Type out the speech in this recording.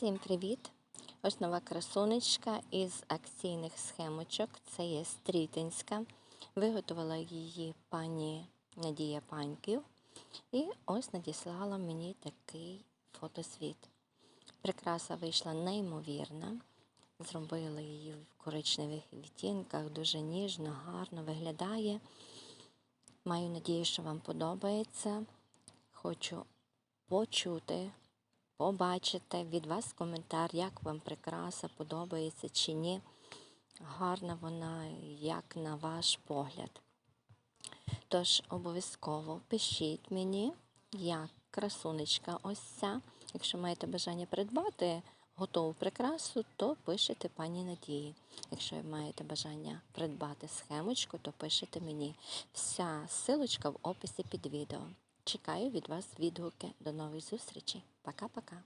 Всім привіт! Ось нова красунечка із акційних схемочок. Це є стрітинська. Виготовила її пані Надія Паньків. І ось надіслала мені такий фотосвіт. Прикраса вийшла неймовірна. Зробила її в коричневих відтінках, дуже ніжно, гарно виглядає. Маю надію, що вам подобається. Хочу почути, побачити від вас коментар, як вам прикраса подобається чи ні. Гарна вона, як на ваш погляд. Тож обов'язково пишіть мені, як красунечка ось ця. Якщо маєте бажання придбати готову прикрасу, то пишете пані Надії. Якщо маєте бажання придбати схемочку, то пишете мені. Вся силочка в описі під відео. Чекаю від вас відгуки. До нових зустрічей. Пока-пока.